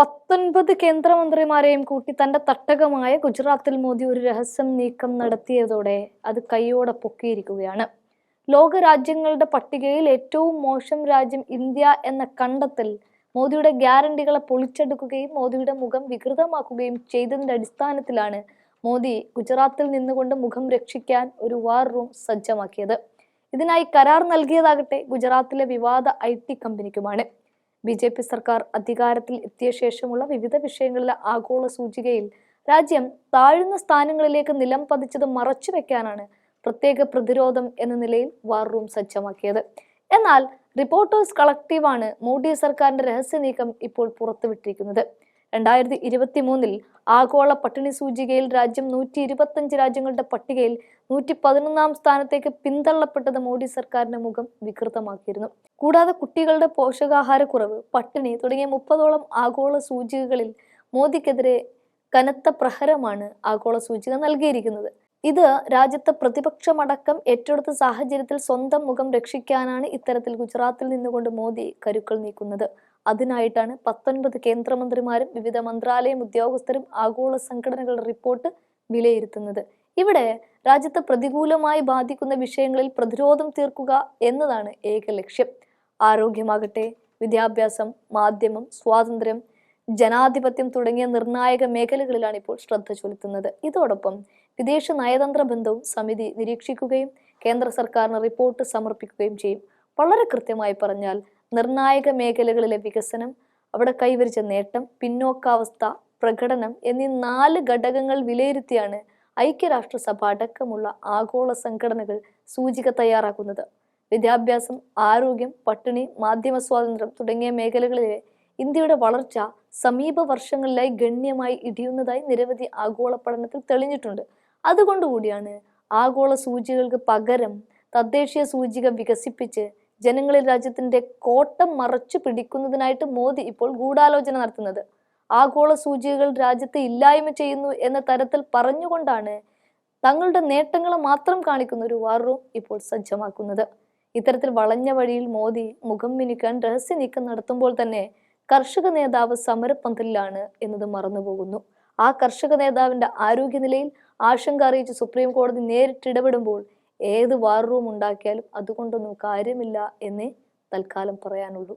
പത്തൊൻപത് കേന്ദ്രമന്ത്രിമാരെയും കൂട്ടി തന്റെ തട്ടകമായ ഗുജറാത്തിൽ മോദി ഒരു രഹസ്യം നീക്കം നടത്തിയതോടെ അത് കൈയോടെ പൊക്കിയിരിക്കുകയാണ്. ലോക രാജ്യങ്ങളുടെ പട്ടികയിൽ ഏറ്റവും മോശം രാജ്യം ഇന്ത്യ എന്ന കണ്ടത്തിൽ മോദിയുടെ ഗ്യാരണ്ടികളെ പൊളിച്ചെടുക്കുകയും മോദിയുടെ മുഖം വികൃതമാക്കുകയും ചെയ്തതിന്റെ അടിസ്ഥാനത്തിലാണ് മോദി ഗുജറാത്തിൽ നിന്നുകൊണ്ട് മുഖം രക്ഷിക്കാൻ ഒരു വാർ റൂം സജ്ജമാക്കിയത്. ഇതിനായി കരാർ നൽകിയതാകട്ടെ ഗുജറാത്തിലെ വിവാദ ഐ കമ്പനിക്കുമാണ്. ബി ജെ പി സർക്കാർ അധികാരത്തിൽ എത്തിയ ശേഷമുള്ള വിവിധ വിഷയങ്ങളിലെ ആഗോള സൂചികയിൽ രാജ്യം താഴ്ന്ന സ്ഥാനങ്ങളിലേക്ക് നിലം പതിച്ചത് മറച്ചു വെക്കാനാണ് പ്രത്യേക പ്രതിരോധം എന്ന നിലയിൽ വാർ റൂം സജ്ജമാക്കിയത്. എന്നാൽ റിപ്പോർട്ടേഴ്സ് കളക്റ്റീവാണ് മോഡി സർക്കാരിന്റെ രഹസ്യ നീക്കം ഇപ്പോൾ പുറത്തുവിട്ടിരിക്കുന്നത്. രണ്ടായിരത്തി ഇരുപത്തി മൂന്നിൽ ആഗോള പട്ടിണി സൂചികയിൽ രാജ്യം നൂറ്റി ഇരുപത്തഞ്ച് രാജ്യങ്ങളുടെ പട്ടികയിൽ നൂറ്റി പതിനൊന്നാം സ്ഥാനത്തേക്ക് പിന്തള്ളപ്പെട്ടത് മോഡി സർക്കാരിന്റെ മുഖം വികൃതമാക്കിയിരുന്നു. കൂടാതെ കുട്ടികളുടെ പോഷകാഹാരക്കുറവ് പട്ടിണി തുടങ്ങിയ മുപ്പതോളം ആഗോള സൂചികകളിൽ മോദിക്കെതിരെ കനത്ത പ്രഹരമാണ് ആഗോള സൂചിക നൽകിയിരിക്കുന്നത്. ഇത് രാജ്യത്തെ പ്രതിപക്ഷമടക്കം ഏറ്റെടുത്ത സാഹചര്യത്തിൽ സ്വന്തം മുഖം രക്ഷിക്കാനാണ് ഇത്തരത്തിൽ ഗുജറാത്തിൽ നിന്നുകൊണ്ട് മോദി കരുക്കൾ നീക്കുന്നത്. അതിനായിട്ടാണ് പത്തൊൻപത് കേന്ദ്രമന്ത്രിമാരും വിവിധ മന്ത്രാലയം ഉദ്യോഗസ്ഥരും ആഗോള സംഘടനകളുടെ റിപ്പോർട്ട് വിലയിരുത്തുന്നത്. ഇവിടെ രാജ്യത്തെ പ്രതികൂലമായി ബാധിക്കുന്ന വിഷയങ്ങളിൽ പ്രതിരോധം തീർക്കുക എന്നതാണ് ഏക ലക്ഷ്യം. ആരോഗ്യമാകട്ടെ വിദ്യാഭ്യാസം മാധ്യമം സ്വാതന്ത്ര്യം ജനാധിപത്യം തുടങ്ങിയ നിർണായക മേഖലകളിലാണ് ഇപ്പോൾ ശ്രദ്ധ ചൊലുത്തുന്നത്. ഇതോടൊപ്പം വിദേശ നയതന്ത്ര ബന്ധവും സമിതി നിരീക്ഷിക്കുകയും കേന്ദ്ര സർക്കാരിന് റിപ്പോർട്ട് സമർപ്പിക്കുകയും ചെയ്യും. വളരെ കൃത്യമായി പറഞ്ഞാൽ നിർണായക മേഖലകളിലെ വികസനം അവിടെ കൈവരിച്ച നേട്ടം പിന്നോക്കാവസ്ഥ പ്രകടനം എന്നീ നാല് ഘടകങ്ങൾ വിലയിരുത്തിയാണ് ഐക്യരാഷ്ട്രസഭ അടക്കമുള്ള ആഗോള സംഘടനകൾ സൂചിക തയ്യാറാക്കുന്നത്. വിദ്യാഭ്യാസം ആരോഗ്യം പട്ടിണി മാധ്യമ സ്വാതന്ത്ര്യം തുടങ്ങിയ മേഖലകളിലെ ഇന്ത്യയുടെ വളർച്ച സമീപ വർഷങ്ങളിലായി ഗണ്യമായി ഇടിയുന്നതായി നിരവധി ആഗോള പഠനത്തിൽ തെളിഞ്ഞിട്ടുണ്ട്. അതുകൊണ്ടുകൂടിയാണ് ആഗോള സൂചികകൾക്ക് പകരം തദ്ദേശീയ സൂചിക വികസിപ്പിച്ച് ജനങ്ങളിൽ രാജ്യത്തിന്റെ കോട്ടം മറച്ചു പിടിക്കുന്നതിനായിട്ട് മോദി ഇപ്പോൾ ഗൂഢാലോചന നടത്തുന്നത്. ആഗോള സൂചികകൾ രാജ്യത്തെ ഇല്ലായ്മ ചെയ്യുന്നു എന്ന തരത്തിൽ പറഞ്ഞുകൊണ്ടാണ് തങ്ങളുടെ നേട്ടങ്ങൾ മാത്രം കാണിക്കുന്ന ഒരു വാർ റൂം ഇപ്പോൾ സജ്ജമാക്കുന്നത്. ഇത്തരത്തിൽ വളഞ്ഞ വഴിയിൽ മോദി മുഖം മിനുക്കാൻ രഹസ്യ നീക്കം നടത്തുമ്പോൾ തന്നെ കർഷക നേതാവ് സമരപന്തലിലാണ് എന്നത് മറന്നുപോകുന്നു. ആ കർഷക നേതാവിന്റെ ആരോഗ്യനിലയിൽ ആശങ്ക അറിയിച്ച് സുപ്രീം കോടതി നേരിട്ടിടപെടുമ്പോൾ ഏത് വാർ റൂം ഉണ്ടാക്കിയാലും അതുകൊണ്ടൊന്നും കാര്യമില്ല എന്നേ തൽക്കാലം പറയാനുള്ളൂ.